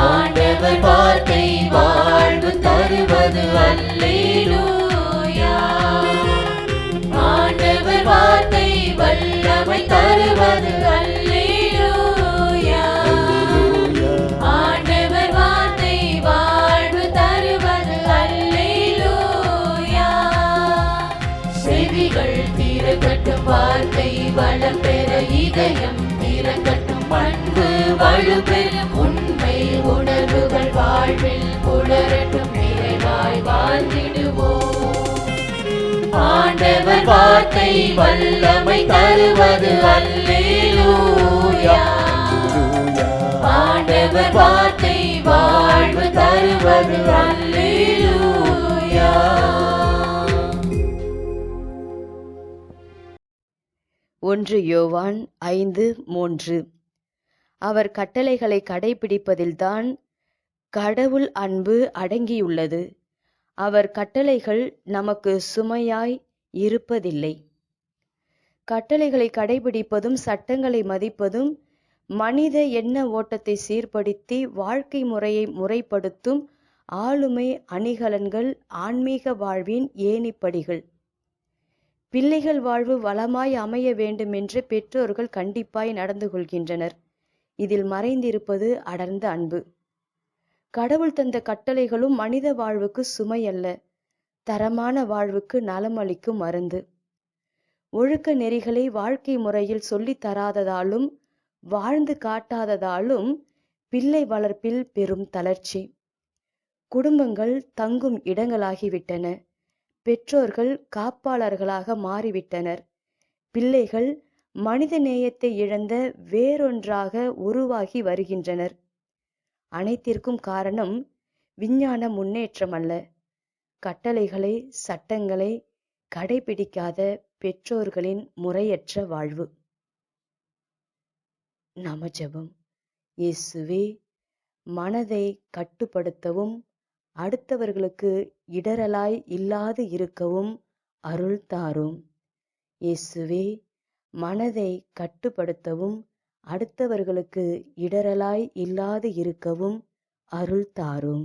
ஆண்டவர் வார்த்தை வாழ்வு தருவது அல்லேலூயா ஆண்டவர் வார்த்தை வல்லமை தருவது அல்லேலூயா ஆண்டவர் வார்த்தை வாழ்வு தருவது அல்லேலூயா செவிகள் திறக்கட்டும் வார்த்தை வளம் பெற இதயம் திறக்கட்டும். பண்பு வலுப்பெறும் உண்மை உணர்வுகள் வாழ்வில் புலரட்டும் நிறைவாய் வாழ்ந்திடுவோம். ஆண்டவர் வார்த்தை வல்லமை தருவது அல்லேலூயா. ஆண்டவர் வார்த்தை வாழ்வு தருவது அல்லேலூயா. ஒன்று யோவான் ஐந்து மூன்று. அவர் கட்டளைகளை கடைபிடிப்பதில்தான் கடவுள் அன்பு அடங்கியுள்ளது. அவர் கட்டளைகள் நமக்கு சுமையாய் இருப்பதில்லை. கட்டளைகளை கடைபிடிப்பதும் சட்டங்களை மதிப்பதும் மனித எண்ண ஓட்டத்தை சீர்படுத்தி வாழ்க்கை முறையை முறைப்படுத்தும் ஆளுமை அணிகலன்கள் ஆன்மீக வாழ்வின் ஏணிப்படிகள். பிள்ளைகள் வாழ்வு வளமாய் அமைய வேண்டுமென்று பெற்றோர்கள் கண்டிப்பாய் நடந்து கொள்கின்றனர். இதில் மறைந்திருப்பது அடர்ந்த அன்பு. கடவுள் தந்த கட்டளைகளும் மனித வாழ்வுக்கு சுமை அல்ல தரமான வாழ்வுக்கு நலமளிக்கும் மருந்து. ஒழுக்க நெறிகளை வாழ்க்கை முறையில் சொல்லித் தராததாலும் வாழ்ந்து காட்டாததாலும் பிள்ளை வளர்ப்பில் பெரும் தளர்ச்சி. குடும்பங்கள் தங்கும் இடங்களாகிவிட்டன பெற்றோர்கள் காப்பாளர்களாக மாறிவிட்டனர் பிள்ளைகள் மனித நேயத்தை இழந்த வேறொன்றாக உருவாகி வருகின்றனர். அனைத்திற்கும் காரணம் விஞ்ஞான முன்னேற்றம் அல்ல. கட்டளைகளை சட்டங்களை கடைபிடிக்காத பெற்றோர்களின் முறையற்ற வாழ்வு. நம ஜெபம் இயேசுவே மனதை கட்டுப்படுத்தவும் அடுத்தவர்களுக்கு இடரலாய் இல்லாது இருக்கவும் அருள் தாரும். இயேசுவே மனதை கட்டுப்படுத்தவும் அடுத்தவர்களுக்கு இடரலாய் இல்லாது இருக்கவும் அருள் தாரும்.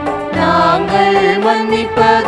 one nipa